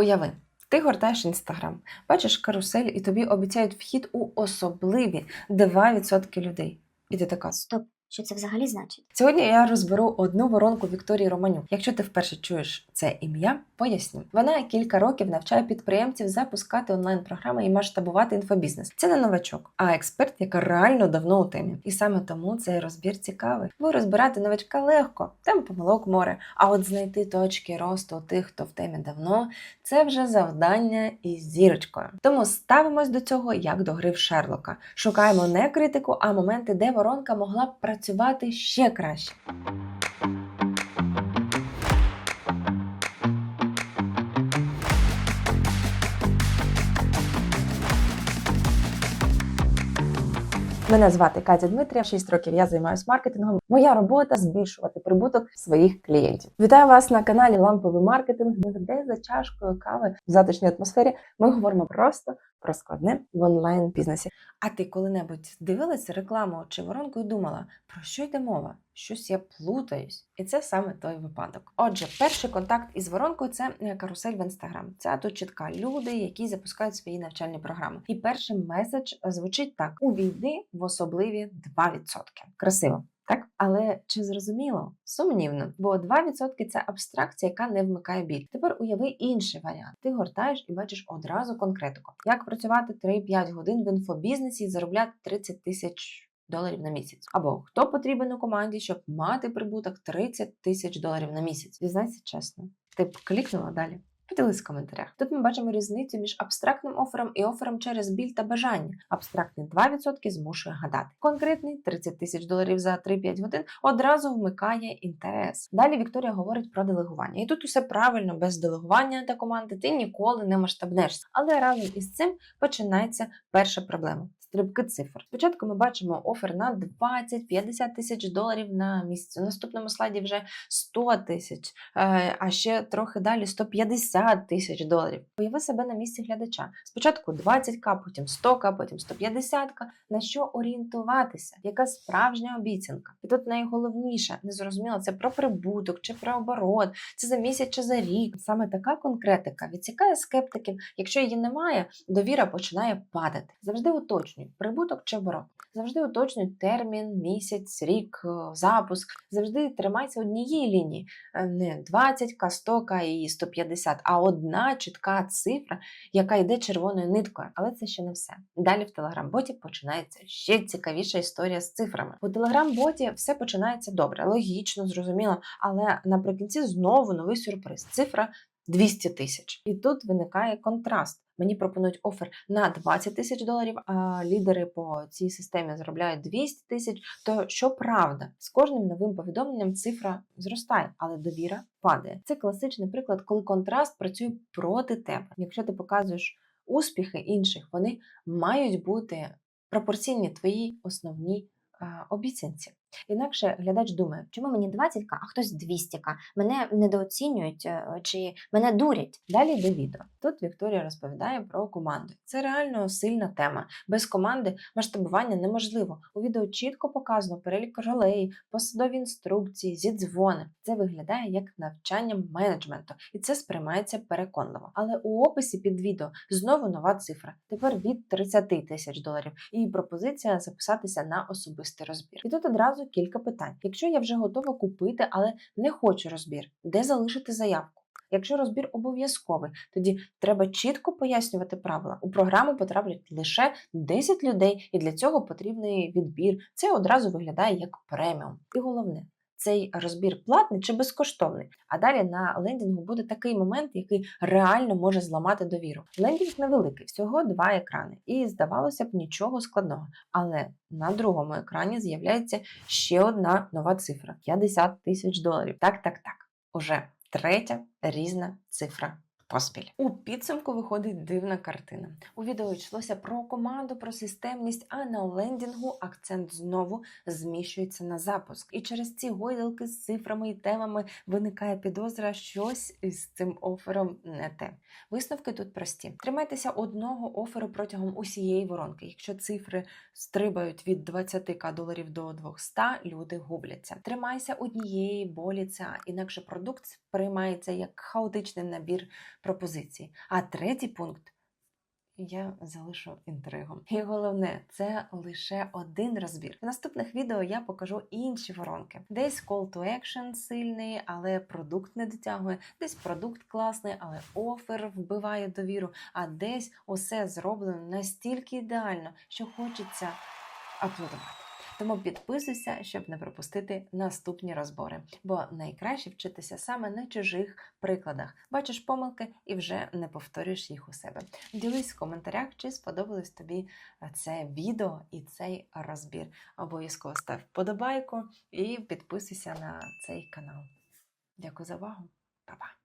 Уяви, ти гортаєш інстаграм, бачиш карусель, і тобі обіцяють вхід у особливі 2% людей. І ти така. Стоп, що це взагалі значить? Сьогодні я розберу одну воронку Вікторії Романюк. Якщо ти вперше чуєш це ім'я, поясню. Вона кілька років навчає підприємців запускати онлайн-програми і масштабувати інфобізнес. Це не новачок, а експерт, яка реально давно у темі. І саме тому цей розбір цікавий. Бо розбирати новачка легко, там помилок море. А от знайти точки росту тих, хто в темі давно, це вже завдання із зірочкою. Тому ставимось до цього як до гри в Шерлока. Шукаємо не критику, а моменти, де воронка могла працювати ще краще. Мене звати Катя Дмитрія, 6 років я займаюся маркетингом. Моя робота збільшувати прибуток своїх клієнтів. Вітаю вас на каналі Ламповий маркетинг, де за чашкою кави в затишній атмосфері ми говоримо просто про складне в онлайн бізнесі. А ти коли-небудь дивилася рекламу чи воронку і думала, про що йде мова? Щось я плутаюсь, і це саме той випадок. Отже, перший контакт із воронкою це е, карусель в інстаграм. Це тут чітка люди, які запускають свої навчальні програми. І перший меседж звучить так: увійди в особливі 2%. Красиво. Але чи зрозуміло? Сумнівно, бо 2% це абстракція, яка не вмикає біль. Тепер уяви інший варіант. Ти гортаєш і бачиш одразу конкретику. Як працювати 3-5 годин в інфобізнесі і заробляти 30 тисяч доларів на місяць. Або хто потрібен у команді, щоб мати прибуток 30 тисяч доларів на місяць. Дізнайся чесно. Ти б клікнула далі. Поділись в коментарях. Тут ми бачимо різницю між абстрактним офером і офером через біль та бажання. Абстрактний 2% змушує гадати. Конкретний 30 тисяч доларів за 3-5 годин одразу вмикає інтерес. Далі Вікторія говорить про делегування. І тут усе правильно, без делегування та команди ти ніколи не масштабнешся. Але разом із цим починається перша проблема. Стрибки цифр. Спочатку ми бачимо офер на 20-50 тисяч доларів на місяць. У наступному слайді вже 100 тисяч, е, а ще трохи далі 150 тисяч доларів. Уяви себе на місці глядача. Спочатку 20к, потім 100к, потім 150к. На що орієнтуватися? Яка справжня обіцянка? І тут найголовніше, незрозуміло, це про прибуток чи про оборот, це за місяць чи за рік. Саме така конкретика відсікає скептиків. Якщо її немає, довіра починає падати. Завжди уточнюй, прибуток чи оборот. Завжди уточнюй термін, місяць, рік, е, запуск. Завжди тримайся однієї лінії, Е, не 20к, 100к і 150, а одна чітка цифра, яка йде червоною ниткою. Але це ще не все. Далі в телеграм-боті починається ще цікавіша історія з цифрами. У телеграм-боті все починається добре, логічно, зрозуміло, але наприкінці знову новий сюрприз. Цифра 200 тисяч. І тут виникає контраст. Мені пропонують офер на 20 тисяч доларів, а лідери по цій системі заробляють 200 тисяч. То що правда, з кожним новим повідомленням цифра зростає, але довіра падає. Це класичний приклад, коли контраст працює проти тебе. Якщо ти показуєш успіхи інших, вони мають бути пропорційні твоїй основній обіцянці. Інакше глядач думає, Чому мені 20к, а хтось 200к? Мене недооцінюють е, чи мене дурять? Далі до відео. Тут Вікторія розповідає про команду. Це реально сильна тема. Без команди масштабування неможливо. У відео чітко показано перелік ролей, посадові інструкції, зідзвони. Це виглядає як навчання менеджменту, і це сприймається переконливо. Але у описі під відео знову нова цифра. Тепер від 30 тисяч доларів. І пропозиція записатися на особистий розбір. І тут одразу кілька питань. Якщо я вже готова купити, але не хочу розбір, де залишити заявку? Якщо розбір обов'язковий, тоді треба чітко пояснювати правила. У програму потраплять лише 10 людей, і для цього потрібний відбір. Це одразу виглядає як преміум. І головне. Цей розбір платний чи безкоштовний. А далі на лендінгу буде такий момент, який реально може зламати довіру. Лендінг невеликий, всього два екрани, і здавалося б нічого складного. Але на другому екрані з'являється ще одна нова цифра 50 тисяч доларів. Так, так, так. Уже третя різна цифра. Поспіль у підсумку виходить дивна картина. У відео йшлося про команду, про системність, а на лендінгу акцент знову зміщується на запуск. І через ці гойдалки з цифрами і темами виникає підозра, щось із цим офером не те. Висновки тут прості: тримайтеся одного оферу протягом усієї воронки. Якщо цифри стрибають від 20к доларів до 200, люди губляться. Тримайся однієї болі ця, інакше продукт сприймається як хаотичний набір пропозицій. А третій пункт я залишу інтригу. І головне, це лише один розбір. В наступних відео я покажу інші воронки. Десь call to action сильний, але продукт не дотягує. Десь продукт класний, але офер вбиває довіру. А десь усе зроблено настільки ідеально, що хочеться аплодувати. Тому підписуйся, щоб не пропустити наступні розбори. Бо найкраще вчитися саме на чужих прикладах. Бачиш помилки і вже не повторюєш їх у себе. Ділись в коментарях, чи сподобалось тобі це відео і цей розбір. Обов'язково став вподобайку і підписуйся на цей канал. Дякую за увагу, Па-па!